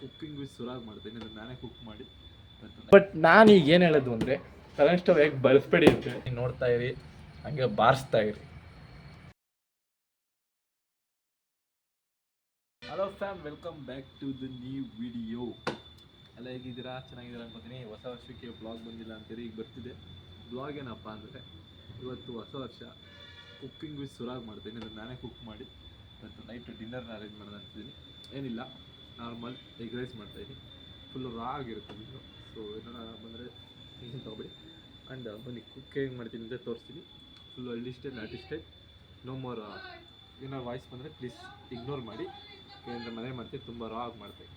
Cooking with ಸುರಾಗ್ ಮಾಡ್ತೀನಿ ಅದನ್ನ ನಾನೇ ಕುಕ್ ಮಾಡಿ ಬಟ್ ನಾನು ಈಗ ಏನು ಹೇಳೋದು ಅಂದರೆ ಕರೆಂಟ್ ಸ್ಟವ್ ಹೇಗೆ ಬಳಸ್ಬೇಡಿ ಅಂತ ಹೇಳಿ. ನೋಡ್ತಾ ಇರಿ ಹಂಗೆ ಬಾರಿಸ್ತಾ ಇರಿ. Hello fam welcome back to the new video ಎಲ್ಲ ಹೇಗಿದ್ದೀರಾ? ಚೆನ್ನಾಗಿದ್ದೀರಾ ಅನ್ಕೋತೀನಿ. ಹೊಸ ವರ್ಷಕ್ಕೆ ಬ್ಲಾಗ್ ಬಂದಿಲ್ಲ ಅಂತೇಳಿ ಈಗ ಬರ್ತಿದೆ. ಬ್ಲಾಗ್ ಏನಪ್ಪ ಅಂದರೆ ಇವತ್ತು ಹೊಸ ವರ್ಷ. ಕುಕ್ಕಿಂಗ್ ವಿತ್ ಸುರಾಗ್ ಮಾಡ್ತೀನಿ ಅದನ್ನು ನಾನೇ ಕುಕ್ ಮಾಡಿ. ಇವತ್ತು ನೈಟ್ ಡಿನ್ನರ್ನ ಅರೇಂಜ್ ಮಾಡೋದು ಅಂತಿದ್ದೀನಿ. ಏನಿಲ್ಲ. ನಾರ್ಮಲ್ ಎಗ್ ರೈಸ್ ಮಾಡ್ತಾಯಿದ್ದೀನಿ ಫುಲ್ಲು ರಾ ಆಗಿರುತ್ತೆ ಸೊ ಏನಾರ ಬಂದರೆ ಟೆನ್ಷನ್ ತೊಗೊಬೇಡಿ. ಆ್ಯಂಡ್ ಬನ್ನಿ ಕುಕ್ ಹೇಗೆ ಮಾಡ್ತೀನಿ ಅಂತ ತೋರಿಸ್ತೀನಿ. ಫುಲ್ಲು ಹಳ್ಳಿ ಸ್ಟೈಲ್ ನಾಟಿ ಸ್ಟೈಲ್ ನೋ ಮೋರ್ ವಾಯ್ಸ್ ಬಂದರೆ ಪ್ಲೀಸ್ ಇಗ್ನೋರ್ ಮಾಡಿ. ಏನಂದ್ರೆ ಮನೆ ಮಾಡ್ತೀವಿ ತುಂಬ ರಾ ಆಗಿ ಮಾಡ್ತೀವಿ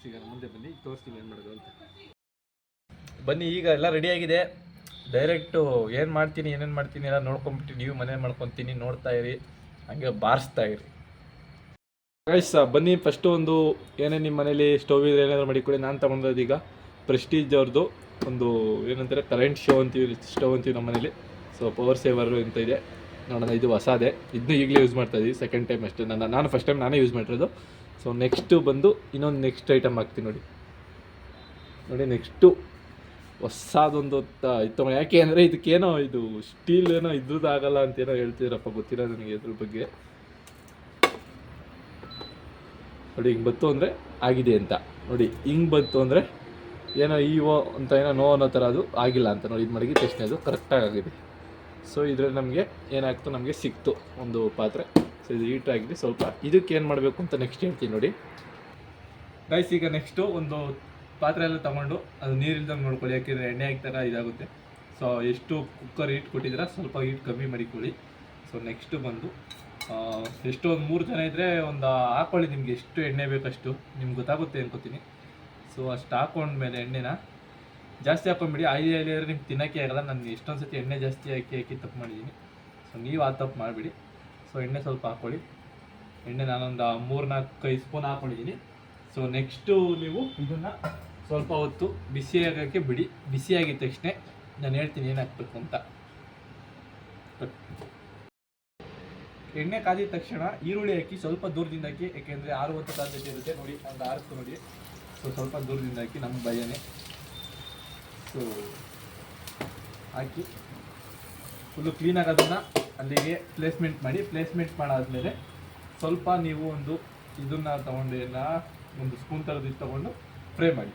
ಸಿಗೋಣ ಮುಂದೆ ಬನ್ನಿ, ತೋರಿಸ್ತೀನಿ ಏನು ಮಾಡೋದು ಅಂತ. ಬನ್ನಿ, ಈಗ ಎಲ್ಲ ರೆಡಿಯಾಗಿದೆ ಡೈರೆಕ್ಟು ಏನು ಮಾಡ್ತೀನಿ, ಏನೇನು ಮಾಡ್ತೀನಿ ಎಲ್ಲ ನೋಡ್ಕೊಂಬಿಟ್ಟು ನೀವು ಮನೆ ಮಾಡ್ಕೊತೀನಿ, ನೋಡ್ತಾ ಇರಿ. ಹಂಗೆ ಬಾರಿಸ್ತಾ ಇರಿ. ಗೈಸ್ ಬನ್ನಿ ಫಸ್ಟು ಒಂದು ಏನೇ ನಿಮ್ಮ ಮನೇಲಿ ಸ್ಟೋವ್ ಇದ್ರೆ ಏನಾದರೂ ಮಾಡಿಕೊಡಿ ನಾನು ತೊಗೊಂಡದ್ದು ಈಗ ಪ್ರೆಸ್ಟೀಜ್ ಅವ್ರದ್ದು ಒಂದು ಏನಂತಾರೆ ಕರೆಂಟ್ ಶೋ ಅಂತೀವಿ ಸ್ಟೋವ್ ಅಂತೀವಿ ನಮ್ಮ ಮನೇಲಿ. ಸೊ ಪವರ್ ಸೇವರು ಅಂತ ಇದೆ. ನೋಡೋಣ, ಇದು ಹೊಸದೇ. ಇದನ್ನು ಈಗಲೇ ಯೂಸ್ ಮಾಡ್ತಾ ಇದ್ದೀವಿ ಸೆಕೆಂಡ್ ಟೈಮ್ ಅಷ್ಟೇ. ನನ್ನ, ನಾನು ಫಸ್ಟ್ ಟೈಮ್ ನಾನೇ ಯೂಸ್ ಮಾಡಿರೋದು. ಸೊ ನೆಕ್ಸ್ಟು ಬಂದು ಇನ್ನೊಂದು ನೆಕ್ಸ್ಟ್ ಐಟಮ್ ಹಾಕ್ತೀನಿ ನೋಡಿ. ನೋಡಿ ನೆಕ್ಸ್ಟು ಹೊಸದೊಂದು ಇತ್ತು ಯಾಕೆ ಅಂದರೆ ಇದಕ್ಕೇನೋ ಇದು ಸ್ಟೀಲ್ ಏನೋ ಇದ್ರದ್ದು ಆಗಲ್ಲ ಅಂತೇನೋ ಹೇಳ್ತಿದ್ರಪ್ಪ, ಗೊತ್ತಿಲ್ಲ ನನಗೆ ಇದ್ರ ಬಗ್ಗೆ. ನೋಡಿ ಹಿಂಗೆ ಬಂತು ಅಂದರೆ ಆಗಿದೆ ಅಂತ. ನೋಡಿ ಹಿಂಗೆ ಬಂತು ಅಂದರೆ ಏನೋ ಓ ಅಂತ ಏನೋ ನೋ ಅನ್ನೋ ಥರ ಅದು ಆಗಿಲ್ಲ ಅಂತ. ನೋಡಿ ಇದು ಮಡಗಿ ತಕ್ಷಣ ಅದು ಕರೆಕ್ಟಾಗಿ ಆಗಿದೆ. ಸೊ ಇದರಲ್ಲಿ ನಮಗೆ ಏನಾಗ್ತು? ನಮಗೆ ಸಿಕ್ತು ಒಂದು ಪಾತ್ರೆ. ಸೊ ಇದು ಆಗಿದೆ. ಸ್ವಲ್ಪ ಇದಕ್ಕೆ ಏನು ಮಾಡಬೇಕು ಅಂತ ನೆಕ್ಸ್ಟ್ ಹೇಳ್ತೀನಿ ನೋಡಿ. ರೈಸ್ ಈಗ ನೆಕ್ಸ್ಟು ಒಂದು ಪಾತ್ರೆ ಎಲ್ಲ ತೊಗೊಂಡು ಅದು ನೀರಿಲ್ದಂಗೆ ನೋಡ್ಕೊಳ್ಳಿ. ಯಾಕೆಂದರೆ ಎಣ್ಣೆ ಹಾಕ್ತಾರ ಇದಾಗುತ್ತೆ. ಸೊ ಎಷ್ಟು ಕುಕ್ಕರ್ ಹೀಟ್ ಕೊಟ್ಟಿದ್ದೀರಾ? ಸ್ವಲ್ಪ ಹೀಟ್ ಕಮ್ಮಿ ಮಾಡಿಕೊಳ್ಳಿ ಸೊ ನೆಕ್ಸ್ಟು ಬಂದು ಎಷ್ಟು ಒಂದು ಮೂರು ಜನ ಇದ್ದರೆ ಒಂದು ಹಾಕೊಳ್ಳಿ ನಿಮ್ಗೆ ಎಷ್ಟು ಎಣ್ಣೆ ಬೇಕಷ್ಟು, ನಿಮ್ಗೆ ಗೊತ್ತಾಗುತ್ತೆ ಅನ್ಕೋತೀನಿ. ಸೊ ಅಷ್ಟು ಹಾಕೊಂಡ್ಮೇಲೆ ಎಣ್ಣೆನ ಜಾಸ್ತಿ ಹಾಕೊಂಡ್ಬಿಡಿ. ಐದು ಆದರೆ ನಿಮ್ಗೆ ತಿನ್ನೋಕ್ಕೆ ಆಗಲ್ಲ. ನಾನು ಎಷ್ಟೊಂದು ಸತಿ ಎಣ್ಣೆ ಜಾಸ್ತಿ ಹಾಕಿ ಹಾಕಿ ತಪ್ಪು ಮಾಡಿದ್ದೀನಿ ಸೊ ನೀವು ಆ ತಪ್ಪು ಮಾಡಿಬಿಡಿ. ಸೊ ಎಣ್ಣೆ ಸ್ವಲ್ಪ ಹಾಕ್ಕೊಳ್ಳಿ ಎಣ್ಣೆ ನಾನೊಂದು ಮೂರು ನಾಲ್ಕು ಐದು ಸ್ಪೂನ್ ಹಾಕ್ಕೊಂಡಿದ್ದೀನಿ ಸೊ ನೆಕ್ಸ್ಟು ನೀವು ಇದನ್ನು ಸ್ವಲ್ಪ ಹೊತ್ತು ಬಿಸಿ ಆಗೋಕ್ಕೆ ಬಿಡಿ. ಬಿಸಿ ಆಗಿದ ತಕ್ಷಣ ನಾನು ಹೇಳ್ತೀನಿ ಏನು ಹಾಕ್ಬೇಕು ಅಂತ. ಎಣ್ಣೆ ಕಾದಿದ ತಕ್ಷಣ ಈರುಳ್ಳಿ ಹಾಕಿ ಸ್ವಲ್ಪ ದೂರದಿಂದ ಹಾಕಿ, ಏಕೆಂದರೆ ಆರುವಂಥ ಸಾಧ್ಯತೆ ಇರುತ್ತೆ. ನೋಡಿ, ಒಂದು ಆರಿಸ್ತು ನೋಡಿ. ಸೊ ಸ್ವಲ್ಪ ದೂರದಿಂದ ಹಾಕಿ, ನಮ್ಮ ಭಯನೇ ಸೊ ಹಾಕಿ. ಫುಲ್ಲು ಕ್ಲೀನಾಗಿ ಅದನ್ನು ಅಲ್ಲಿಗೆ ಪ್ಲೇಸ್ಮೆಂಟ್ ಮಾಡಿ. ಪ್ಲೇಸ್ಮೆಂಟ್ ಮಾಡಾದ್ಮೇಲೆ ಸ್ವಲ್ಪ ನೀವು ಒಂದು ಇದನ್ನ ತಗೊಂಡು ಒಂದು ಸ್ಪೂನ್ ಥರದ್ದು ತಗೊಂಡು ಫ್ರೈ ಮಾಡಿ.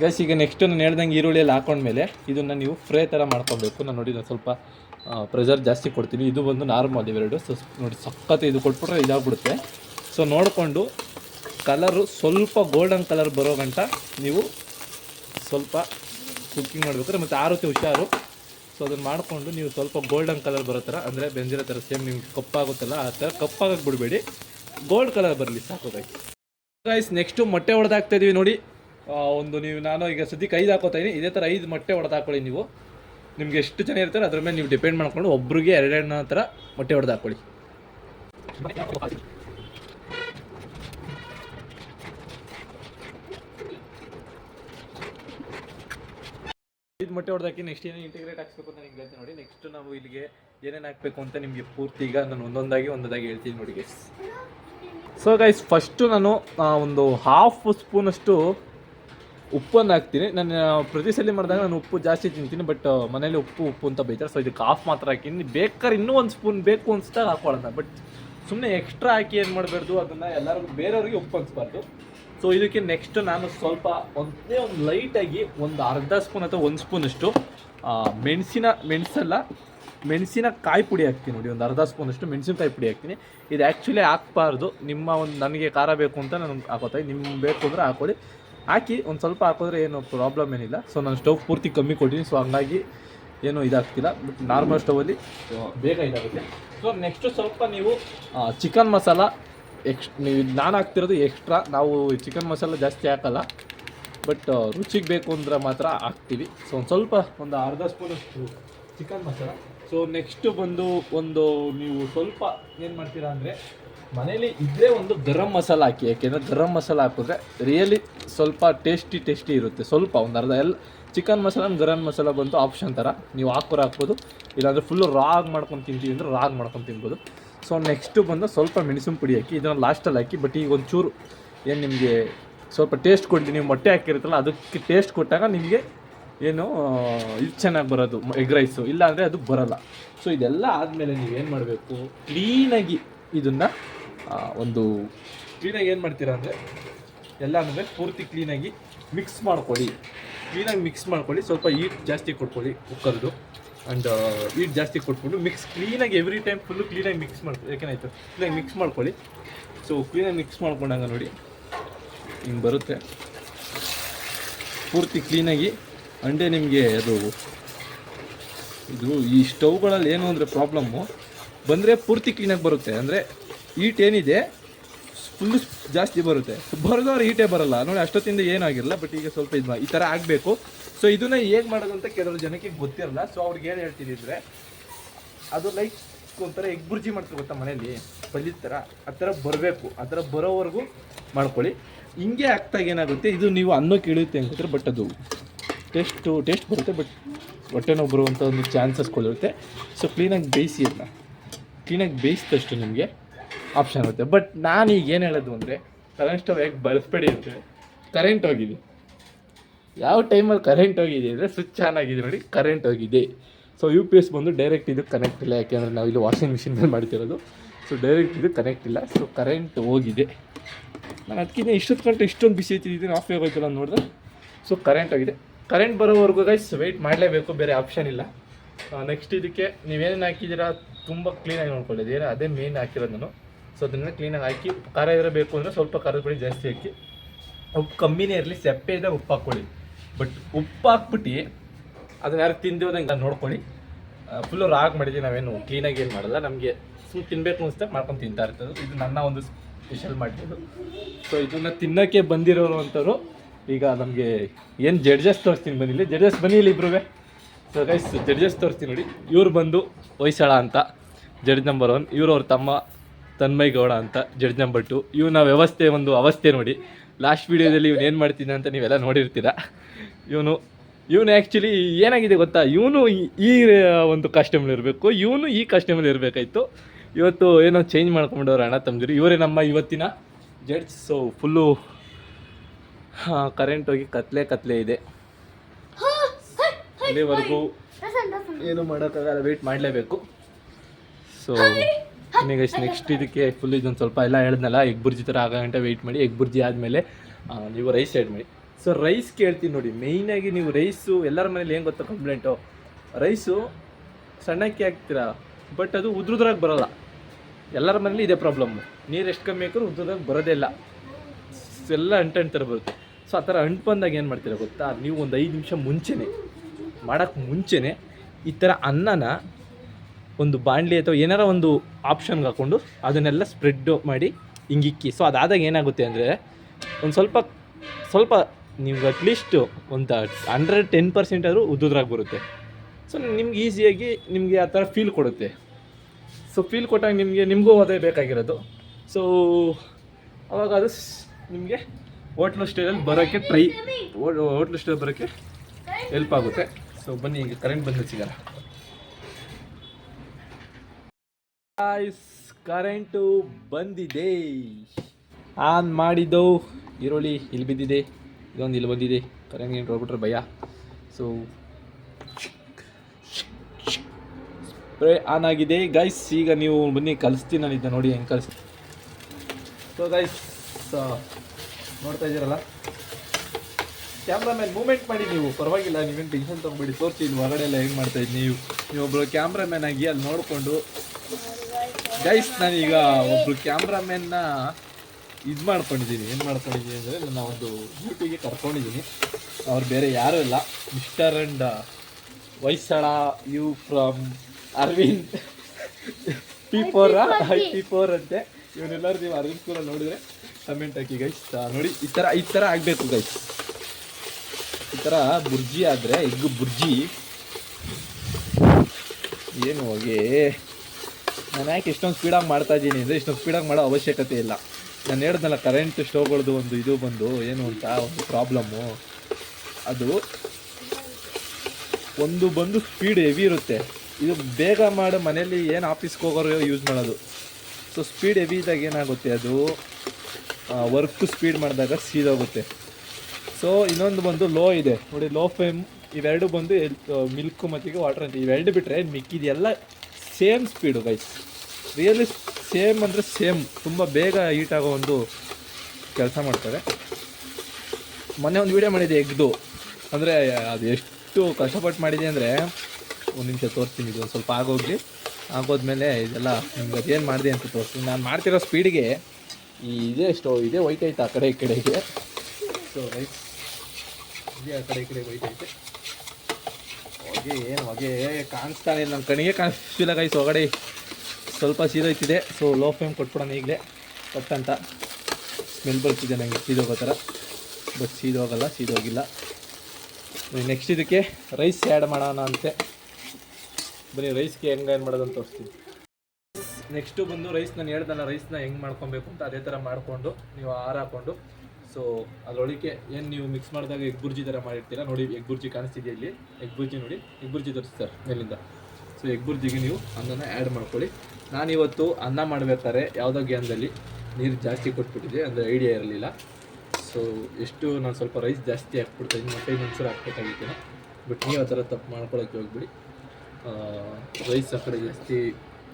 ಗೈಸ್ ಈಗ ನೆಕ್ಸ್ಟ್ ನಾನು ಹೇಳ್ದಂಗೆ ಈರುಳ್ಳಿ ಎಲ್ಲ ಹಾಕೊಂಡ್ಮೇಲೆ ಇದನ್ನು ನೀವು ಫ್ರೈ ಥರ ಮಾಡ್ಕೋಬೇಕು. ನಾನು ನೋಡಿ ನಾನು ಸ್ವಲ್ಪ ಪ್ರೆಷರ್ ಜಾಸ್ತಿ ಕೊಡ್ತೀನಿ. ಇದು ಬಂದು ನಾರ್ಮಲ್ ಇವೆರಡು. ಸೊ ನೋಡಿ ಸಖತ್ ಇದು ಕೊಟ್ಬಿಟ್ರೆ ಇದಾಗ್ಬಿಡುತ್ತೆ. ಸೊ ನೋಡಿಕೊಂಡು ಕಲರು ಸ್ವಲ್ಪ ಗೋಲ್ಡನ್ ಕಲರ್ ಬರೋ ಗಂಟ ನೀವು ಸ್ವಲ್ಪ ಕುಕ್ಕಿಂಗ್ ಮಾಡ್ಬೇಕಾದ್ರೆ ಮತ್ತು ಆರುತ್ತೆ ಹುಷಾರು. ಸೊ ಅದನ್ನು ಮಾಡಿಕೊಂಡು ನೀವು ಸ್ವಲ್ಪ ಗೋಲ್ಡನ್ ಕಲರ್ ಬರೋ ಥರ, ಅಂದರೆ ಬೆಂಜಿರೋ ಥರ ಸೇಮ್ ನಿಮ್ಗೆ ಕಪ್ಪಾಗುತ್ತಲ್ಲ ಆ ಥರ ಕಪ್ಪಾಗಕ್ಕೆ ಬಿಡಬೇಡಿ. ಗೋಲ್ಡ್ ಕಲರ್ ಬರಲಿ ಸಾಕು ಗೈಸ್ ಗೈಸ್ ನೆಕ್ಸ್ಟು ಮೊಟ್ಟೆ ಹೊಡೆದಾಗ್ತಾ ಇದ್ದೀವಿ ನೋಡಿ. ಒಂದು ನೀವು ನಾನು ಈಗ ಸದ್ಯಕ್ಕೆ ಐದು ಹಾಕೋತಾ ಇದೇ ಥರ ಐದು ಮೊಟ್ಟೆ ಹೊಡೆದು ಹಾಕೊಳ್ಳಿ ನೀವು. ನಿಮ್ಗೆ ಎಷ್ಟು ಜನ ಇರ್ತಾರೆ ಅದ್ರ ಮೇಲೆ ನೀವು ಡಿಪೆಂಡ್ ಮಾಡ್ಕೊಂಡು ಒಬ್ಬರಿಗೆ ಎರಡೆರಡು ಥರ ಮೊಟ್ಟೆ ಹೊಡೆದು ಹಾಕೊಳ್ಳಿ. ಐದು ಮೊಟ್ಟೆ ಹೊಡೆದಾಕಿ ನೆಕ್ಸ್ಟ್ ಏನೇನು ಇಂಟಿಗ್ರೇಟ್ ಹಾಕ್ಸ್ಬೇಕು ಅಂತ ನಿಮ್ಗೆ ಹೇಳ್ತೀನಿ ನೋಡಿ. ನೆಕ್ಸ್ಟ್ ನಾವು ಇಲ್ಲಿಗೆ ಏನೇನು ಹಾಕ್ಬೇಕು ಅಂತ ನಿಮಗೆ ಪೂರ್ತಿ ಈಗ ನಾನು ಒಂದೊಂದಾಗಿ ಒಂದೊಂದಾಗಿ ಹೇಳ್ತೀನಿ ನೋಡಿ ಸೊ ಗೈಸ್ ಫಸ್ಟು ನಾನು ಒಂದು ಹಾಫ್ ಸ್ಪೂನಷ್ಟು ಉಪ್ಪನ್ನು ಹಾಕ್ತೀನಿ ನಾನು ಪ್ರತಿ ಸಲ ಮಾಡಿದಾಗ ನಾನು ಉಪ್ಪು ಜಾಸ್ತಿ ತಿಂತೀನಿ ಬಟ್ ಮನೇಲಿ ಉಪ್ಪು ಉಪ್ಪು ಅಂತ ಬೈತಾರೆ ಸೊ ಇದಕ್ಕೆ ಆಫ್ ಮಾತ್ರ ಹಾಕಿನಿ ಬೇಕಾದ್ರೆ ಇನ್ನೂ ಒಂದು ಸ್ಪೂನ್ ಬೇಕು ಅನ್ಸ್ದಾಗ ಹಾಕೊಳ್ಳೋಣ. ಬಟ್ ಸುಮ್ಮನೆ ಎಕ್ಸ್ಟ್ರಾ ಹಾಕಿ ಏನು ಮಾಡಬಾರ್ದು? ಅದನ್ನು ಎಲ್ಲರಿಗೂ, ಬೇರೆಯವ್ರಿಗೆ ಉಪ್ಪು ಅನ್ಸ್ಬಾರ್ದು. ಸೊ ಇದಕ್ಕೆ ನೆಕ್ಸ್ಟ್ ನಾನು ಸ್ವಲ್ಪ ಒಂದೇ ಒಂದು ಲೈಟಾಗಿ ಒಂದು ಅರ್ಧ ಸ್ಪೂನ್ ಅಥವಾ ಒಂದು ಸ್ಪೂನಷ್ಟು ಮೆಣಸಿನ, ಮೆಣಸಲ್ಲ ಮೆಣಸಿನ ಕಾಯಿ ಪುಡಿ ಹಾಕ್ತೀನಿ ನೋಡಿ. ಒಂದು ಅರ್ಧ ಸ್ಪೂನಷ್ಟು ಮೆಣಸಿನಕಾಯಿ ಪುಡಿ ಹಾಕ್ತೀನಿ. ಇದು ಆ್ಯಕ್ಚುಲಿ ಹಾಕ್ಬಾರ್ದು. ನಿಮ್ಮ ಒಂದು, ನನಗೆ ಖಾರ ಬೇಕು ಅಂತ ನಾನು ಹಾಕೋತೀನಿ ನಿಮ್ಗೆ ಬೇಕು ಅಂದರೆ ಹಾಕೊಳ್ಳಿ. ಹಾಕಿ ಒಂದು ಸ್ವಲ್ಪ ಹಾಕಿದ್ರೆ ಏನು ಪ್ರಾಬ್ಲಮ್ ಏನಿಲ್ಲ. ಸೊ ನಾನು ಸ್ಟವ್ ಪೂರ್ತಿ ಕಮ್ಮಿ ಕೊಟ್ಟಿದ್ದೀನಿ. ಸೊ ಹಂಗಾಗಿ ಏನು ಇದಾಗ್ತಿಲ್ಲ. ಬಟ್ ನಾರ್ಮಲ್ ಸ್ಟವಲ್ಲಿ ಬೇಗ ಇದಾಗುತ್ತೆ. ಸೊ ನೆಕ್ಸ್ಟು ಸ್ವಲ್ಪ ನೀವು ಚಿಕನ್ ಮಸಾಲ ಎಕ್ಸ್ ನೀವು ನಾನು ಹಾಕ್ತಿರೋದು ಎಕ್ಸ್ಟ್ರಾ ನಾವು ಚಿಕನ್ ಮಸಾಲ ಜಾಸ್ತಿ ಹಾಕಲ್ಲ. ಬಟ್ ರುಚಿಗೆ ಬೇಕು ಅಂದ್ರೆ ಮಾತ್ರ ಹಾಕ್ತೀವಿ. ಸೊ ಒಂದು ಸ್ವಲ್ಪ ಒಂದು ಅರ್ಧ ಸ್ಪೂನಷ್ಟು ಚಿಕನ್ ಮಸಾಲ ಸೊ ನೆಕ್ಸ್ಟ್ ಬಂದು ಒಂದು ನೀವು ಸ್ವಲ್ಪ ಏನು ಮಾಡ್ತೀರಾ ಅಂದರೆ ಮನೇಲಿ ಇದ್ದರೆ ಒಂದು ಗರಂ ಮಸಾಲ ಹಾಕಿ. ಯಾಕೆಂದರೆ ಗರಂ ಮಸಾಲ ಹಾಕಿದ್ರೆ ರಿಯಲಿ ಸ್ವಲ್ಪ ಟೇಸ್ಟಿ ಟೇಸ್ಟಿ ಇರುತ್ತೆ. ಸ್ವಲ್ಪ ಒಂದು ಅರ್ಧ ಎಲ್ಲ ಚಿಕನ್ ಮಸಾಲ ಗರಂ ಮಸಾಲ ಬಂತು ಆಪ್ಷನ್ ಥರ ನೀವು ಹಾಕೋರು ಹಾಕ್ಬೋದು. ಇಲ್ಲಾಂದರೆ ಫುಲ್ಲು ರಾಗ್ ಮಾಡ್ಕೊಂಡು ತಿಂತೀವಿ ಅಂದರೆ ರಾಗ್ ಮಾಡ್ಕೊಂಡು ತಿನ್ಬೋದು. ಸೊ ನೆಕ್ಸ್ಟು ಬಂದು ಸ್ವಲ್ಪ ಮೆಣಸಿನ ಪುಡಿ ಹಾಕಿ, ಇದನ್ನು ಲಾಸ್ಟಲ್ಲಿ ಹಾಕಿ ಬಟ್ ಈಗ ಒಂಚೂರು ಏನು ನಿಮಗೆ ಸ್ವಲ್ಪ ಟೇಸ್ಟ್ ಕೊಡ್ತೀವಿ ನೀವು ಮೊಟ್ಟೆ ಹಾಕಿರುತ್ತಲ್ಲ ಅದಕ್ಕೆ ಟೇಸ್ಟ್ ಕೊಟ್ಟಾಗ ನಿಮಗೆ ಏನು ಇದು ಚೆನ್ನಾಗಿ ಬರೋದು ಎಗ್ ರೈಸು ಇಲ್ಲಾಂದರೆ ಅದು ಬರೋಲ್ಲ. ಸೊ ಇದೆಲ್ಲ ಆದಮೇಲೆ ನೀವು ಏನು ಮಾಡಬೇಕು? ಕ್ಲೀನಾಗಿ ಇದನ್ನು ಒಂದು ಕ್ಲೀನಾಗಿ ಏನು ಮಾಡ್ತೀರಾ ಅಂದರೆ ಎಲ್ಲ ಅಂದರೆ ಪೂರ್ತಿ ಕ್ಲೀನಾಗಿ ಮಿಕ್ಸ್ ಮಾಡ್ಕೊಳ್ಳಿ. ಕ್ಲೀನಾಗಿ ಮಿಕ್ಸ್ ಮಾಡ್ಕೊಳ್ಳಿ, ಸ್ವಲ್ಪ ಈಟ್ ಜಾಸ್ತಿ ಕೊಟ್ಕೊಳ್ಳಿ ಕುಕ್ಕರ್ದು ಆ್ಯಂಡ್ ಈಟ್ ಜಾಸ್ತಿ ಕೊಟ್ಬಿಟ್ಟು ಮಿಕ್ಸ್ ಕ್ಲೀನಾಗಿ ಎವ್ರಿ ಟೈಮ್ ಫುಲ್ಲು ಕ್ಲೀನಾಗಿ ಮಿಕ್ಸ್ ಮಾಡ್ಕೊಳ್ಳಿ ಏಕೆನಾಯ್ತು ಕ್ಲೀನಾಗಿ ಮಿಕ್ಸ್ ಮಾಡ್ಕೊಳ್ಳಿ. ಸೊ ಕ್ಲೀನಾಗಿ ಮಿಕ್ಸ್ ಮಾಡ್ಕೊಂಡಾಗ ನೋಡಿ, ಹಿಂಗೆ ಬರುತ್ತೆ. ಪೂರ್ತಿ ಕ್ಲೀನಾಗಿ ಅಂಡೆ ನಿಮಗೆ ಅದು, ಇದು ಈ ಸ್ಟವ್ಗಳಲ್ಲಿ ಏನು ಅಂದರೆ ಪ್ರಾಬ್ಲಮ್ಮು ಬಂದರೆ ಪೂರ್ತಿ ಕ್ಲೀನಾಗಿ ಬರುತ್ತೆ. ಅಂದರೆ ಈಟ್ ಏನಿದೆ ಫುಲ್ಲು ಜಾಸ್ತಿ ಬರುತ್ತೆ. ಬರೋದವ್ರು ಹೀಟೇ ಬರಲ್ಲ. ನೋಡಿ, ಅಷ್ಟೊತ್ತಿಂದ ಏನಾಗಿರಲ್ಲ ಬಟ್ ಈಗ ಸ್ವಲ್ಪ ಇದು ಈ ಥರ ಆಗಬೇಕು. ಸೊ ಇದನ್ನ ಹೇಗೆ ಮಾಡೋದು ಅಂತ ಕೆಲವರು ಜನಕ್ಕೆ ಗೊತ್ತಿರಲ್ಲ. ಸೊ ಅವ್ರಿಗೆ ಏನು ಹೇಳ್ತೀನಿ ಅಂದರೆ, ಅದು ಲೈಕ್ ಒಂಥರ ಎಗ್ ಬುರ್ಜಿ ಮಾಡ್ತಾರೆ ಗೊತ್ತಾ ಮನೇಲಿ ಪಲ್ಯದ ಥರ ಆ ಥರ ಬರಬೇಕು. ಆ ಥರ ಬರೋವರೆಗೂ ಮಾಡ್ಕೊಳ್ಳಿ. ಹಿಂಗೆ ಆಗ್ತಾಗ ಏನಾಗುತ್ತೆ, ಇದು ನೀವು ಅನ್ನಕ್ಕೆ ಕೇಳುತ್ತೆ ಅಂತಾರೆ ಬಟ್ ಅದು ಟೇಸ್ಟು ಟೇಸ್ಟ್ ಬರುತ್ತೆ ಬಟ್ ಹೊಟ್ಟೆ ನೋವು ಬರುವಂಥ ಒಂದು ಚಾನ್ಸಸ್ಗಳಿರುತ್ತೆ ಸೊ ಕ್ಲೀನಾಗಿ ಬೇಯಿಸಿ ಅದನ್ನ ಕ್ಲೀನಾಗಿ ಬೇಯಿಸಿದಷ್ಟು ನಿಮಗೆ ಆಪ್ಷನ್ ಇರುತ್ತೆ. ಬಟ್ ನಾನು ಈಗ ಏನು ಹೇಳೋದು ಅಂದರೆ ಕರೆಂಟ್ ಸ್ಟವ್ ಹೇಗೆ ಬಳಸ್ಬೇಡಿ ಅಂದರೆ ಕರೆಂಟ್ ಹೋಗಿದೆ. ಯಾವ ಟೈಮಲ್ಲಿ ಕರೆಂಟ್ ಹೋಗಿದೆ ಅಂದರೆ ಸ್ವಿಚ್ ಆನ್ ಆಗಿದೆ ನೋಡಿ ಕರೆಂಟ್ ಹೋಗಿದೆ. ಸೊ ಯು ಪಿ ಎಸ್ ಬಂದು ಡೈರೆಕ್ಟ್ ಇದು ಕನೆಕ್ಟ್ ಇಲ್ಲ. ಯಾಕೆಂದರೆ ನಾವು ಇಲ್ಲಿ ವಾಷಿಂಗ್ ಮಿಷಿನ್ ಮೇಲೆ ಮಾಡ್ತಿರೋದು. ಸೊ ಡೈರೆಕ್ಟ್ ಇದು ಕನೆಕ್ಟ್ ಇಲ್ಲ. ಸೊ ಕರೆಂಟ್ ಹೋಗಿದೆ. ನಾನು ಅದಕ್ಕಿಂತ ಇಷ್ಟೊತ್ತು ಗಂಟೆ ಇಷ್ಟೊಂದು ಬಿಸಿ ಐತಿದ್ದೀನಿ ಆಫ್ ಆಗೋಯ್ತಲ್ಲ ನೋಡಿದ್ರೆ ಸೊ ಕರೆಂಟ್ ಆಗಿದೆ ಕರೆಂಟ್ ಬರೋವರೆಗೂ ಗೈಸ್ ವೆಯ್ಟ್ ಮಾಡಲೇಬೇಕು. ಬೇರೆ ಆಪ್ಷನ್ ಇಲ್ಲ. ನೆಕ್ಸ್ಟ್ ಇದಕ್ಕೆ ನೀವೇನೇನು ಹಾಕಿದ್ದೀರಾ? ತುಂಬ ಕ್ಲೀನಾಗಿ ನೋಡ್ಕೊಳ್ಳೋದು ಏನು ಅದೇ ಮೇನ್ ಹಾಕಿರೋದು ನಾನು. ಸೊ ಅದನ್ನು ಕ್ಲೀನಾಗಿ ಹಾಕಿ ಖಾರ ಇದ್ರೆ ಬೇಕು ಅಂದರೆ ಸ್ವಲ್ಪ ಖಾರದ ಪುಡಿ ಜಾಸ್ತಿ ಹಾಕಿ, ಉಪ್ಪು ಕಮ್ಮಿನೇ ಇರಲಿ ಸೆಪ್ಪೆ ಇದೆ ಉಪ್ಪು ಹಾಕ್ಕೊಳ್ಳಿ. ಬಟ್ ಉಪ್ಪು ಹಾಕ್ಬಿಟ್ಟು ಅದನ್ನ ಯಾರು ತಿಂದಿರೋದಂಗೆ ನೋಡ್ಕೊಳ್ಳಿ. ಫುಲ್ಲು ರಾಗ್ ಮಾಡಿದ್ದೀವಿ ನಾವೇನು ಕ್ಲೀನಾಗಿ ಏನು ಮಾಡಲ್ಲ, ನಮಗೆ ಸುಮ್ಮನೆ ತಿನ್ನಬೇಕು ಅನಿಸ್ತಾ ಮಾಡ್ಕೊಂಡು ತಿಂತಾ ಇರ್ತದೆ. ಇದು ನನ್ನ ಒಂದು ಸ್ಪೆಷಲ್ ಮಾಡಿದ್ದು ಸೊ ಇದನ್ನು ತಿನ್ನೋಕ್ಕೆ ಬಂದಿರೋರು ಅಂಥವ್ರು, ಈಗ ನಮಗೆ ಏನು ಜಡ್ಜಸ್ ತೋರಿಸ್ತೀನಿ ಬಂದಿಲ್ಲ ಜಡ್ಜಸ್ ಬನ್ನಿ ಇಬ್ರು ಸೊ ಗೈಸ್ ಜಡ್ಜಸ್ ತೋರಿಸ್ತೀನಿ ನೋಡಿ. ಇವ್ರು ಬಂದು ಹೊಯ್ಸಳ ಅಂತ. ಜಡ್ಜ್ ನಂಬರ್ ಒನ್ ಇವರು ಅವ್ರ ತಮ್ಮ. ತನ್ಮಯ್ ಗೌಡ ಅಂತ ಜಡ್ಜ್ ನಂಬರ್ ಟು ಇವನ ವ್ಯವಸ್ಥೆ ಒಂದು ಅವಸ್ಥೆ ನೋಡಿ. ಲಾಸ್ಟ್ ವೀಡಿಯೋದಲ್ಲಿ ಇವನು ಏನು ಮಾಡ್ತೀನಿ ಅಂತ ನೀವೆಲ್ಲ ನೋಡಿರ್ತೀರ. ಇವನು ಇವನು ಆ್ಯಕ್ಚುಲಿ ಏನಾಗಿದೆ ಗೊತ್ತಾ? ಇವನು ಈ ಒಂದು ಕಾಸ್ಟ್ಯೂಮಲ್ಲಿ ಇರಬೇಕು. ಇವನು ಈ ಕಾಸ್ಟ್ಯೂಮಲ್ಲಿ ಇರಬೇಕಾಯ್ತು. ಇವತ್ತು ಏನೋ ಚೇಂಜ್ ಮಾಡ್ಕೊಂಡವ್ರು ಅಣ್ಣ ತಮ್ಮದಿರು. ಇವರೇ ನಮ್ಮ ಇವತ್ತಿನ ಜಡ್ಜ್ ಸೊ ಫುಲ್ಲು ಕರೆಂಟ್ ಹೋಗಿ ಕತ್ಲೆ ಕತ್ಲೆ ಇದೆ. ಇಲ್ಲಿವರೆಗೂ ಏನು ಮಾಡೋಕ್ಕಾಗಲ್ಲ ವೆಯ್ಟ್ ಮಾಡಲೇಬೇಕು. ಸೊ ಈಗ ನೆಕ್ಸ್ಟ್ ಇದಕ್ಕೆ ಫುಲ್ ಇದೊಂದು ಸ್ವಲ್ಪ ಎಲ್ಲ ಹೇಳಿದ್ನಲ್ಲ ಎಗ್ ಬುರ್ಜಿ ಥರ ಆಗ ಗಂಟೆ ವೆಯ್ಟ್ ಮಾಡಿ ಎಗ್ ಬುರ್ಜಿ ಆದಮೇಲೆ ನೀವು ರೈಸ್ ಆ್ಯಡ್ ಮಾಡಿ. ಸೊ ರೈಸ್ ಕೇಳ್ತೀನಿ ನೋಡಿ ಮೇಯ್ನಾಗಿ ನೀವು ರೈಸು ಎಲ್ಲರ ಮನೇಲಿ ಏನು ಗೊತ್ತಾ ಕಂಪ್ಲೇಂಟು ರೈಸು ಸಣ್ಣಕ್ಕೆ ಹಾಕ್ತೀರಾ ಬಟ್ ಅದು ಉದ್ರುದ್ರಾಗಿ ಬರೋಲ್ಲ. ಎಲ್ಲರ ಮನೇಲಿ ಇದೇ ಪ್ರಾಬ್ಲಮ್ಮು ನೀರು ಎಷ್ಟು ಕಮ್ಮಿ ಹಾಕಿದ್ರು ಉದ್ರುದ್ರಾಗಿ ಬರೋದೇ ಇಲ್ಲ. ಎಲ್ಲ ಅಂಟು ಅಂಟು ಥರ ಬರುತ್ತೆ. ಸೊ ಆ ಥರ ಅಂಟು ಬಂದಾಗ ಏನು ಮಾಡ್ತೀರಾ ಗೊತ್ತಾ? ನೀವು ಒಂದು ಐದು ನಿಮಿಷ ಮುಂಚೆನೇ ಮಾಡೋಕ್ಕೆ ಮುಂಚೆನೇ ಈ ಥರ ಅನ್ನನ ಒಂದು ಬಾಣಲಿ ಅಥವಾ ಏನಾರ ಒಂದು ಆಪ್ಷನ್ಗೆ ಹಾಕ್ಕೊಂಡು ಅದನ್ನೆಲ್ಲ ಸ್ಪ್ರೆಡ್ ಮಾಡಿ ಹಿಂಗಿಕ್ಕಿ. ಸೊ ಅದಾದಾಗ ಏನಾಗುತ್ತೆ ಅಂದರೆ ಒಂದು ಸ್ವಲ್ಪ ಸ್ವಲ್ಪ ನಿಮ್ಗೆ ಅಟ್ಲೀಸ್ಟ್ ಒಂದು ಹಂಡ್ರೆಡ್ ಟೆನ್ ಪರ್ಸೆಂಟ್ ಆದರೂ ಉದ್ದುದ್ರಾಗಿ ಬರುತ್ತೆ. ಸೊ ನಿಮ್ಗೆ ಈಸಿಯಾಗಿ ನಿಮಗೆ ಆ ಥರ ಫೀಲ್ ಕೊಡುತ್ತೆ. ಸೊ ಫೀಲ್ ಕೊಟ್ಟಾಗ ನಿಮಗೆ, ನಿಮಗೂ ಅದೇ ಬೇಕಾಗಿರೋದು. ಸೊ ಅವಾಗ ಅದು ನಿಮಗೆ ಹೋಟ್ಲು ಸ್ಟೈಲಲ್ಲಿ ಬರೋಕ್ಕೆ ಟ್ರೈ ಹೋಟ್ಲು ಸ್ಟೈಲ್ ಬರೋಕ್ಕೆ ಹೆಲ್ಪ್ ಆಗುತ್ತೆ. ಸೊ ಬನ್ನಿ, ಈಗ ಕರೆಂಟ್ ಬಂದು ಸಿಗಲ್ಲ. ಕರೆಂಟು ಬಂದಿದೆ. ಆನ್ ಮಾಡಿದ್ದು ಈರುಳ್ಳಿ ಇಲ್ಲಿ ಬಿದ್ದಿದೆ, ಇದೊಂದು ಇಲ್ಲಿ ಬಂದಿದೆ. ಕರೆಂಟ್ ಏನು ಹೋಗ್ಬಿಟ್ರೆ ಭಯ. ಸೊ ಸ್ಪ್ರೇ ಆನ್ ಆಗಿದೆ. ಗೈಸ್ ಈಗ ನೀವು ಬನ್ನಿ, ಕಲಿಸ್ತೀನಿ ನಾನು ಇದನ್ನ ನೋಡಿ, ಹೆಂಗೆ ಕಲಿಸ್ತೀನಿ ಸೊ ಗೈಸ್ ನೋಡ್ತಾ ಇದ್ದೀರಲ್ಲ? ಕ್ಯಾಮ್ರಾ ಮ್ಯಾನ್ ಮೂಮೆಂಟ್ ಮಾಡಿ ನೀವು. ಪರವಾಗಿಲ್ಲ, ನೀವೇನು ಟೆನ್ಷನ್ ತೊಗೊಬೇಡಿ. ತೋರಿಸಿ ಹೊರಗಡೆ ಎಲ್ಲ ಹೆಂಗೆ ಮಾಡ್ತಾ ಇದ್ದೀನಿ ನೀವು. ನೀವೊಬ್ಬರು ಕ್ಯಾಮ್ರಾಮ್ಯಾನ್ ಆಗಿ ಅಲ್ಲಿ ನೋಡಿಕೊಂಡು ಗೈಸ್ ನಾನೀಗ ಒಬ್ರು ಕ್ಯಾಮ್ರಾಮ್ಯಾನ್ನ ಇದು ಮಾಡ್ಕೊಂಡಿದ್ದೀನಿ. ಏನು ಮಾಡ್ಕೊಂಡಿದ್ದೀನಿ ಅಂದರೆ ನನ್ನ ಒಂದು ಡ್ಯೂಟಿಗೆ ಕರ್ಕೊಂಡಿದ್ದೀನಿ. ಅವ್ರು ಬೇರೆ ಯಾರೂ ಇಲ್ಲ. Mister and ವೈಸಳ you from Arvind P four P four ಅಂತೆ. ಇವನ್ನೆಲ್ಲರೂ ನೀವು ಅರವಿಂದ್ ಕೂಡ ನೋಡಿದರೆ ಕಮೆಂಟ್ ಹಾಕಿ ಗೈಸ್ ನೋಡಿ ಈ ಥರ ಈ ಥರ ಆಗಬೇಕು ಗೈಸ್ ಈ ಥರ ಬುರ್ಜಿ ಆದರೆ ಎಗ್ ಬುರ್ಜಿ. ಏನು ಹೋಗಿ. ನಾನು ಯಾಕೆ ಇಷ್ಟೊಂದು ಸ್ಪೀಡಾಗಿ ಮಾಡ್ತಾ ಇದ್ದೀನಿ ಅಂದರೆ ಇಷ್ಟೊಂದು ಸ್ಪೀಡಾಗಿ ಮಾಡೋ ಅವಶ್ಯಕತೆ ಇಲ್ಲ. ನಾನು ಹೇಳಿದ್ನಲ್ಲ ಕರೆಂಟ್ ಸ್ಟೋವ್ಗಳದ್ದು ಒಂದು ಇದು ಬಂದು ಏನು ಅಂತ, ಒಂದು ಪ್ರಾಬ್ಲಮ್ಮು ಅದು ಒಂದು ಬಂದು ಸ್ಪೀಡ್ ಹೆವಿ ಇರುತ್ತೆ. ಇದು ಬೇಗ ಮಾಡೋ ಮನೇಲಿ ಏನು ಆಫೀಸ್ಗೆ ಹೋಗೋರು ಯೂಸ್ ಮಾಡೋದು. ಸೊ ಸ್ಪೀಡ್ ಹೆವಿ ಇದ್ದಾಗ ಏನಾಗುತ್ತೆ ಅದು? ವರ್ಕ್ ಸ್ಪೀಡ್ ಮಾಡಿದಾಗ ಸೀದೋಗುತ್ತೆ ಸೊ ಇನ್ನೊಂದು ಬಂದು ಲೋ ಇದೆ. ನೋಡಿ ಲೋ ಫ್ಲೇಮ್ ಇವೆರಡು ಬಂದು ಮಿಲ್ಕ್ ಮತ್ತಿಗೆ ವಾಟರ್ ಅಂತ ಇವೆರಡು ಬಿಟ್ಟರೆ ಮಿಕ್ಕಿದೆಲ್ಲ same speed guys really same ಅಂದರೆ ಸೇಮ್ ತುಂಬ ಬೇಗ ಹೀಟ್ ಆಗೋ ಒಂದು ಕೆಲಸ ಮಾಡ್ತಾರೆ. ಮೊನ್ನೆ ಒಂದು ವಿಡಿಯೋ ಮಾಡಿದೆ ಎಗ್ದು ಅಂದರೆ ಅದು ಎಷ್ಟು ಕಷ್ಟಪಟ್ಟು ಮಾಡಿದೆ ಅಂದರೆ ಒಂದು ನಿಮಿಷ ತೋರಿಸ್ತೀನಿ, ಇದು ಸ್ವಲ್ಪ ಆಗೋಗಿ ಆಗೋದ್ಮೇಲೆ ಇದೆಲ್ಲ ನಿಮ್ಗೆ ಅದೇನು ಮಾಡಿದೆ ಅಂತ ತೋರಿಸ್ತೀನಿ. ನಾನು ಮಾಡ್ತಿರೋ ಸ್ಪೀಡ್ಗೆ ಈ ಇದೇ ಸ್ಟೋ ಇದೇ ಹೋಯ್ತೈತೆ ಆ ಕಡೆ ಈ ಕಡೆಗೆ. ಸೊ ರೈಟ್ ಇದೇ ಆ ಕಡೆ ಈ ಕಡೆ ಹೋಯ್ತೈತೆ ಹೊಗೆ ಏನು ಹೊಗೆ ಕಾಣಿಸ್ತಾನೆ ಇಲ್ಲ. ನನ್ನ ಕಣಿಗೆ ಕಾಣಿಸ್ತಿಲ್ಲ ಗೈಸ್ ಹೊಗಡೆ ಸ್ವಲ್ಪ ಸೀದೋಯ್ತಿದೆ. ಸೊ ಲೋ ಫ್ಲೇಮ್ ಕೊಟ್ಬಿಡೋಣ ಈಗಲೇ. ಕೊಟ್ಟಂತ ಸ್ಮೆಲ್ ಬರ್ತಿದೆ ನನಗೆ ಸೀದೋಗೋ ಥರ. ಬಟ್ ಸೀದೋಗಲ್ಲ, ಸೀದೋಗಿಲ್ಲ. ನೆಕ್ಸ್ಟ್ ಇದಕ್ಕೆ ರೈಸ್ ಆ್ಯಡ್ ಮಾಡೋಣ ಅಂತೆ. ಬರೀ ರೈಸ್ಗೆ ಹೆಂಗೆ ಏನು ಮಾಡೋದು ತೋರಿಸ್ತೀನಿ. ನೆಕ್ಸ್ಟು ಬಂದು ರೈಸ್ ನಾನು ಹೇಳ್ದಲ್ಲ ರೈಸ್ನ ಹೆಂಗೆ ಮಾಡ್ಕೊಬೇಕು ಅಂತ ಅದೇ ಥರ ಮಾಡಿಕೊಂಡು, ನೀವು ಆರ ಹಾಕೊಂಡು. ಸೊ ಅದರೊಳಗೆ ಏನು ನೀವು ಮಿಕ್ಸ್ ಮಾಡಿದಾಗ ಎಗ್ ಬುರ್ಜಿ ಥರ ಮಾಡಿರ್ತೀರ? ನೋಡಿ ಎಗ್ ಬುರ್ಜಿ ಕಾಣಿಸ್ತಿದೆಯಾ ಇಲ್ಲಿ? ಎಗ್ ಬುರ್ಜಿ ನೋಡಿ. ಎಗ್ ಬುರ್ಜಿ ಸರ್, ಮೇಲಿಂದ. ಸೊ ಎಗ್ ಬುರ್ಜಿಗೆ ನೀವು ಅನ್ನನ ಆ್ಯಡ್ ಮಾಡ್ಕೊಳ್ಳಿ. ನಾನಿವತ್ತು ಅನ್ನ ಮಾಡಬೇಕಾದ್ರೆ ಯಾವುದೋ ಗ್ಯಾನ್ದಲ್ಲಿ ನೀರು ಜಾಸ್ತಿ ಕೊಟ್ಬಿಟ್ಟಿದೆ, ಅಂದರೆ ಐಡಿಯಾ ಇರಲಿಲ್ಲ. ಸೊ ಎಷ್ಟು ನಾನು ಸ್ವಲ್ಪ ರೈಸ್ ಜಾಸ್ತಿ ಹಾಕ್ಬಿಡ್ತೀನಿ ಮತ್ತೆ ಇನ್ನೊಂದ್ಸಲ ಹಾಕ್ಬೇಕಾಗಿತ್ತು ಬಟ್ ನೀವು ಆ ಥರ ತಪ್ಪು ಮಾಡ್ಕೊಳಕ್ಕೆ ಹೋಗ್ಬಿಡಿ. ರೈಸ್ ಆ ಜಾಸ್ತಿ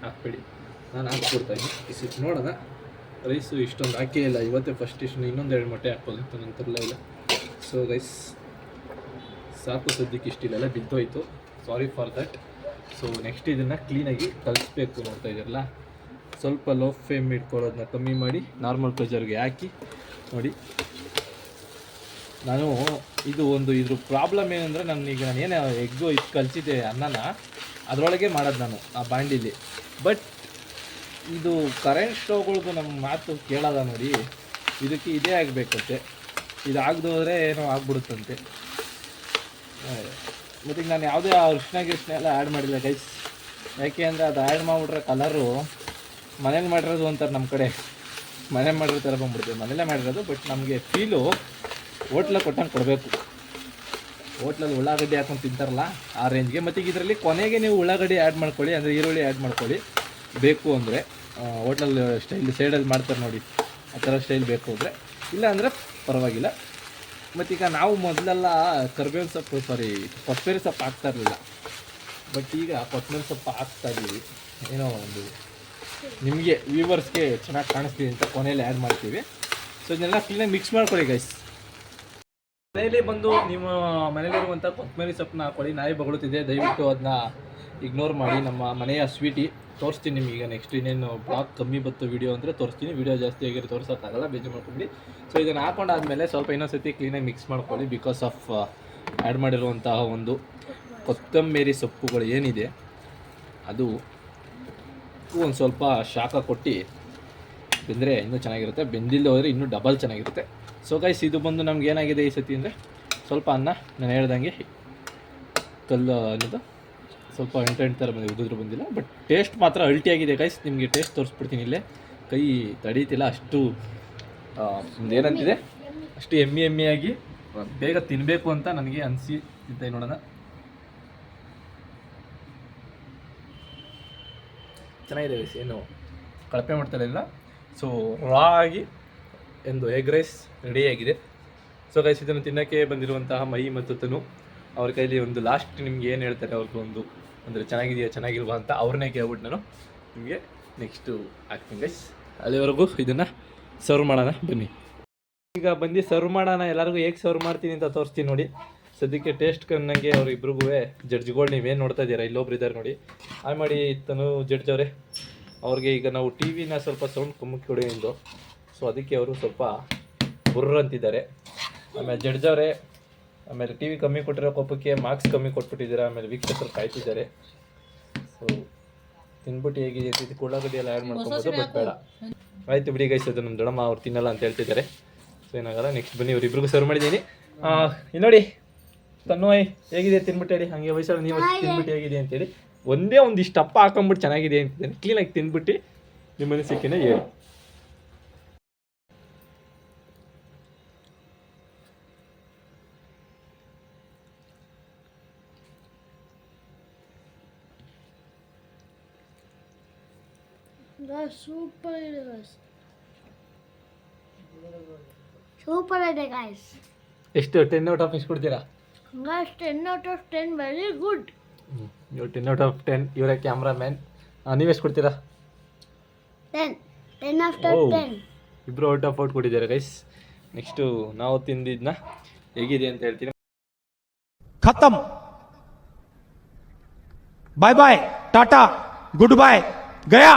ಹಾಕ್ಬೇಡಿ. ನಾನು ಹಾಕ್ಬಿಡ್ತಾಯಿದ್ದೀನಿ ಇಷ್ಟು ನೋಡೋಣ. ರೈಸು ಇಷ್ಟೊಂದು ಹಾಕೇ ಇಲ್ಲ. ಇವತ್ತೇ ಫಸ್ಟ್ ಇಷ್ಟು ಇನ್ನೊಂದು ಎರಡು ಮೊಟ್ಟೆ ಹಾಕ್ಬೋದಿತ್ತು ನಂತರಲ್ಲ ತರಲೇ ಇಲ್ಲ. ಸೊ ರೈಸ್ ಸಾಕು ಸದ್ಯಕ್ಕೆ ಇಷ್ಟಿಲ್ಲ ಬಿದ್ದೋಯ್ತು. Sorry for that so next ಇದನ್ನು ಕ್ಲೀನಾಗಿ ಕಲಿಸ್ಬೇಕು ನೋಡ್ತಾ ಇದ್ದೀರಲ್ಲ? ಸ್ವಲ್ಪ ಲೋ ಫ್ಲೇಮ್ ಇಟ್ಕೊಳ್ಳೋದನ್ನ ಕಮ್ಮಿ ಮಾಡಿ ನಾರ್ಮಲ್ ಪ್ರೆಷರ್ಗೆ ಹಾಕಿ, ನೋಡಿ. ನಾನು ಇದು ಒಂದು ಇದ್ರ ಪ್ರಾಬ್ಲಮ್ ಏನಂದರೆ ನಾನು ಈಗ ನಾನು ಏನು ಎಗ್ಗು ಇದು ಕಲಿಸಿದ್ದೆ ಅನ್ನನ, ಅದರೊಳಗೆ ಮಾಡೋದು ನಾನು ಆ ಬಾಂಡಿಲಿ. ಬಟ್ ಇದು ಕರೆಂಟ್ ಸ್ಟವ್ಗಳ್ದು ನಮ್ಮ ಮಾತು ಕೇಳಲ್ಲ ನೋಡಿ. ಇದಕ್ಕೆ ಇದೇ ಆಗಬೇಕಂತೆ. ಇದು ಆಗದೆ ಹೋದರೆ ಏನೋ ಆಗ್ಬಿಡುತ್ತಂತೆ. ಮತ್ತು ನಾನು ಯಾವುದೇ ಅರಿಶಿನ ಗಿಷ್ಣ ಎಲ್ಲ ಆ್ಯಡ್ ಮಾಡಿಲ್ಲ ಗೈಸ್ ಯಾಕೆ ಅಂದರೆ ಅದು ಆ್ಯಡ್ ಮಾಡಿಬಿಟ್ರೆ ಕಲರು ಮನೇಲಿ ಮಾಡಿರೋದು ಅಂತಾರೆ ನಮ್ಮ ಕಡೆ. ಮನೆ ಮಾಡಿರೋ ಥರ ಬಂದ್ಬಿಡ್ತೀವಿ ಮನೇಲೇ ಮಾಡಿರೋದು ಬಟ್ ನಮಗೆ ಫೀಲು ಹೋಟ್ಲ ಕೊಟ್ಟಂಗೆ ಕೊಡಬೇಕು. ಹೋಟ್ಲಲ್ಲಿ ಉಳ್ಳಾಗಡ್ಡಿ ಹಾಕೊಂಡು ತಿಂತಾರಲ್ಲ, ಆ ರೇಂಜ್ಗೆ ಮತ್ತು ಇದರಲ್ಲಿ ಕೊನೆಗೆ ನೀವು ಉಳ್ಳಾಗಡ್ಡಿ ಆ್ಯಡ್ ಮಾಡ್ಕೊಳ್ಳಿ, ಅಂದರೆ ಈರುಳ್ಳಿ ಆ್ಯಡ್ ಮಾಡ್ಕೊಳ್ಳಿ. ಬೇಕು ಅಂದರೆ ಹೋಟ್ಲಲ್ಲಿ ಸ್ಟೈಲ್ ಸೈಡಲ್ಲಿ ಮಾಡ್ತಾರೆ ನೋಡಿ. ಆ ಥರ ಸ್ಟೈಲ್ ಬೇಕು ಅಂದರೆ. ಇಲ್ಲ ಅಂದರೆ ಪರವಾಗಿಲ್ಲ. ಮತ್ತು ಈಗ ನಾವು ಮೊದಲೆಲ್ಲ ಕರ್ಬೇವಿನ ಸೊಪ್ಪು ಸಾರಿ ಕೊತ್ತಂಬರಿ ಸೊಪ್ಪು ಹಾಕ್ತಾ ಇರಲಿಲ್ಲ. ಬಟ್ ಈಗ ಕೊತ್ತಂಬರಿ ಸೊಪ್ಪು ಹಾಕ್ತಾ ಇದ್ದೀವಿ ಏನೋ ಒಂದು ನಿಮಗೆ ವ್ಯೂವರ್ಸ್ಗೆ ಚೆನ್ನಾಗಿ ಕಾಣಿಸ್ತೀವಿ ಅಂತ ಕೊನೆಯಲ್ಲಿ ಆ್ಯಡ್ ಮಾಡ್ತೀವಿ. ಸೊ ಇದನ್ನೆಲ್ಲ ಕ್ಲೀನಾಗಿ ಮಿಕ್ಸ್ ಮಾಡ್ಕೊಳ್ಳಿ ಗೈಸ್ ಮನೆಯಲ್ಲಿ ಬಂದು ನಿಮ್ಮ ಮನೇಲಿರುವಂಥ ಕೊತ್ತಂಬರಿ ಸೊಪ್ಪನ್ನ ಹಾಕೊಳ್ಳಿ. ನಾಯಿ ಬಗಳುತ್ತಿದೆ. ದಯವಿಟ್ಟು ಅದನ್ನ ಇಗ್ನೋರ್ ಮಾಡಿ. ನಮ್ಮ ಮನೆಯ ಸ್ವೀಟಿ ತೋರಿಸ್ತೀನಿ ನಿಮ್ಗೆ. ಈಗ ನೆಕ್ಸ್ಟ್ ಇನ್ನೇನು ಬ್ಲಾಗ್ ಕಮ್ಮಿ ಬತ್ತು ವೀಡಿಯೋ ಅಂದರೆ ತೋರಿಸ್ತೀನಿ. ವೀಡಿಯೋ ಜಾಸ್ತಿ ಆಗಿರೋ ತೋರಿಸೋಕ್ಕಾಗಲ್ಲ ಬೇಜಾರು ಮಾಡ್ಕೊಂಡು ಸೊ ಇದನ್ನು ಹಾಕೊಂಡಾದ್ಮೇಲೆ ಸ್ವಲ್ಪ ಇನ್ನೊಂದ್ಸತಿ ಕ್ಲೀನಾಗಿ ಮಿಕ್ಸ್ ಮಾಡ್ಕೊಳ್ಳಿ ಬಿಕಾಸ್ ಆಫ್ ಆ್ಯಡ್ ಮಾಡಿರುವಂತಹ ಒಂದು ಕೊತ್ತಂಬರಿ ಸೊಪ್ಪುಗಳು ಏನಿದೆ, ಅದು ಒಂದು ಸ್ವಲ್ಪ ಶಾಖ ಕೊಟ್ಟು ಬೆಂದರೆ ಇನ್ನೂ ಚೆನ್ನಾಗಿರುತ್ತೆ. ಬೆಂದಿಲ್ಲದೆ ಹೋದರೆ ಇನ್ನೂ ಡಬಲ್ ಚೆನ್ನಾಗಿರುತ್ತೆ. ಸೊ ಗೈಸ್ ಇದು ಬಂದು ನಮ್ಗೆ ಏನಾಗಿದೆ ಈ ಸತಿ ಅಂದರೆ ಸ್ವಲ್ಪ ಅನ್ನ, ನಾನು ಹೇಳ್ದಂಗೆ ಕಲ್ಲು ಅನ್ನೋದು ಸ್ವಲ್ಪ ಎಂಟು ಎಂಟು ಥರ ಬಂದಿದೆ ಉದಿದ್ರು ಬಂದಿಲ್ಲ. ಬಟ್ ಟೇಸ್ಟ್ ಮಾತ್ರ ಅಲ್ಟಿಯಾಗಿದೆ ಗೈಸ್ ನಿಮಗೆ ಟೇಸ್ಟ್ ತೋರಿಸ್ಬಿಡ್ತೀನಿ ಇಲ್ಲೇ. ಕೈ ತಡೀತಿಲ್ಲ, ಅಷ್ಟು ಏನಂತಿದೆ ಅಷ್ಟು ಎಮ್ಮಿ ಆಗಿ ಬೇಗ ತಿನ್ನಬೇಕು ಅಂತ ನನಗೆ ಅನಿಸಿ ತಿಂತ ನೋಡೋಣ. ಚೆನ್ನಾಗಿದೆ ಗೈಸ್ ಏನು ಕಳಪೆ ಮಾಡ್ತಾ ಇಲ್ಲ. ಸೊ ರಾ ಆಗಿ ಎಂದು ಎಗ್ ರೈಸ್ ರೆಡಿಯಾಗಿದೆ ಸೊ ಗೈಸ್ ಇದನ್ನು ತಿನ್ನೋಕ್ಕೆ ಬಂದಿರುವಂತಹ ಮೈ ಮತ್ತು ತನು, ಅವ್ರ ಕೈಲಿ ಒಂದು ಲಾಸ್ಟ್ ನಿಮ್ಗೆ ಏನು ಹೇಳ್ತಾರೆ ಅವ್ರಿಗೆ ಒಂದು ಅಂದರೆ ಚೆನ್ನಾಗಿದೆಯಾ ಚೆನ್ನಾಗಿಲ್ವಾ ಅಂತ ಅವ್ರನ್ನೇ ಕೇಳ್ಬಿಟ್ಟು ನಾನು ನಿಮಗೆ ನೆಕ್ಸ್ಟು ಹಾಕ್ತೀನಿ ಗೈಸ್ ಅಲ್ಲಿವರೆಗೂ ಇದನ್ನು ಸರ್ವ್ ಮಾಡೋಣ ಬನ್ನಿ. ಈಗ ಬಂದು ಸರ್ವ್ ಮಾಡೋಣ ಎಲ್ಲರಿಗೂ ಹೇಗೆ ಸರ್ವ್ ಮಾಡ್ತೀನಿ ಅಂತ ತೋರಿಸ್ತೀನಿ ನೋಡಿ. ಸದ್ಯಕ್ಕೆ ಟೇಸ್ಟ್ ಕನ್ನಂಗೆ ಅವ್ರು ಇಬ್ರಿಗೂ ಜಡ್ಜ್ಗಳು ನೀವೇನು ನೋಡ್ತಾ ಇದ್ದೀರಾ? ಇಲ್ಲೊಬ್ರು ಇದ್ದಾರೆ ನೋಡಿ. ಹಾಯ್ ಮಾಡಿ ತನು ಜಡ್ಜ್ ಅವರೇ. ಅವ್ರಿಗೆ ಈಗ ನಾವು ಟಿ ವಿನ ಸ್ವಲ್ಪ ಸೌಂಡ್ ಕುಮ್ಮಕ್ಕೆ ಕೊಡಿ ಎಂದು. ಸೊ ಅದಕ್ಕೆ ಅವರು ಸ್ವಲ್ಪ ಬುರ್ರಂತಿದ್ದಾರೆ ಆಮೇಲೆ ಜಡ್ಜ್ ಅವರೇ ಆಮೇಲೆ ಟಿ ವಿ ಕಮ್ಮಿ ಕೊಟ್ಟಿರೋ ಕೋಪಕ್ಕೆ ಮಾರ್ಕ್ಸ್ ಕಮ್ಮಿ ಕೊಟ್ಬಿಟ್ಟಿದ್ದೀರಾ ಆಮೇಲೆ ವೀಕ್ಷಕರು ಕಾಯ್ತಿದ್ದಾರೆ. ಸೊ ತಿನ್ಬಿಟ್ಟು ಹೇಗಿದೆ ಇದಕ್ಕೆ ಉಳ್ಳಾಗಡ್ಡಿ ಎಲ್ಲ ಆ್ಯಡ್ ಮಾಡ್ಕೊಬೋದು ಬಟ್ ಬೇಡ. ಆಯಿತು ಬಿಡಿ ಗೈಸ್ ಅದು ನಮ್ಮ ದೊಡ್ಡಮ್ಮ ಅವ್ರು ತಿನ್ನಲ್ಲ ಅಂತ ಹೇಳ್ತಿದ್ದಾರೆ. ಸೊ ಏನಾಗಲ್ಲ ನೆಕ್ಸ್ಟ್ ಬನ್ನಿ ಇವ್ರಿಬ್ರಿಗೂ ಸರ್ವ್ ಮಾಡಿದ್ದೀನಿ. ಇಲ್ಲಿ ನೋಡಿ ತನ್ನೋಯ್ ಹೇಗಿದೆ ತಿನ್ಬಿಟ್ಟು ಹೇಳಿ. ಹಾಗೆ ವಯಸ್ಸಲ್ಲಿ ನೀವು ತಿನ್ಬಿಟ್ಟು ಹೇಗಿದೆ ಅಂತೇಳಿ ಒಂದೇ ಒಂದು ಇಷ್ಟು ಅಪ್ಪ ಹಾಕೊಂಡ್ಬಿಟ್ಟು ಚೆನ್ನಾಗಿದೆ ಅಂತಿದ್ದೇನೆ. ಕ್ಲೀನಾಗಿ ತಿಂದ್ಬಿಟ್ಟು ನಿಮ್ಮನೆ ಸಿಕ್ಕಿನೇ ಹೇಳಿ. ಸೂಪರ್ ಇದೆ ಗಾಯ್ಸ್ ಸೂಪರ್ ಇದೆ ಗಾಯ್ಸ್ ಎಷ್ಟು ಟೆನ್ ಔಟ್ ಆಫ್ ಎಷ್ಟು ಕೊಡ್ತೀರಾ? Guys ten out of ten very good ಇವ್ರು ಟೆನ್ ಔಟ್ ಆಫ್ ಟೆನ್ ಇವರೇ ಕ್ಯಾಮ್ರಾಮ್ಯಾನ್ ನೀವೆಷ್ಟು ಕೊಡ್ತೀರಾ? ಟೆನ್ ಟೆನ್ ಆಫ್ ಟೆನ್ ಇಬ್ಬರು ಔಟ್ ಆಫ್ ಔಟ್ ಕೊಟ್ಟಿದ್ದಾರೆ ಗೈಸ್ ನೆಕ್ಸ್ಟು ನಾವು ತಿಂದಿದ್ನ ಹೇಗಿದೆ ಅಂತ ಹೇಳ್ತೀನಿ. ಖತಮ್ bye bye ta-ta good bye Gaya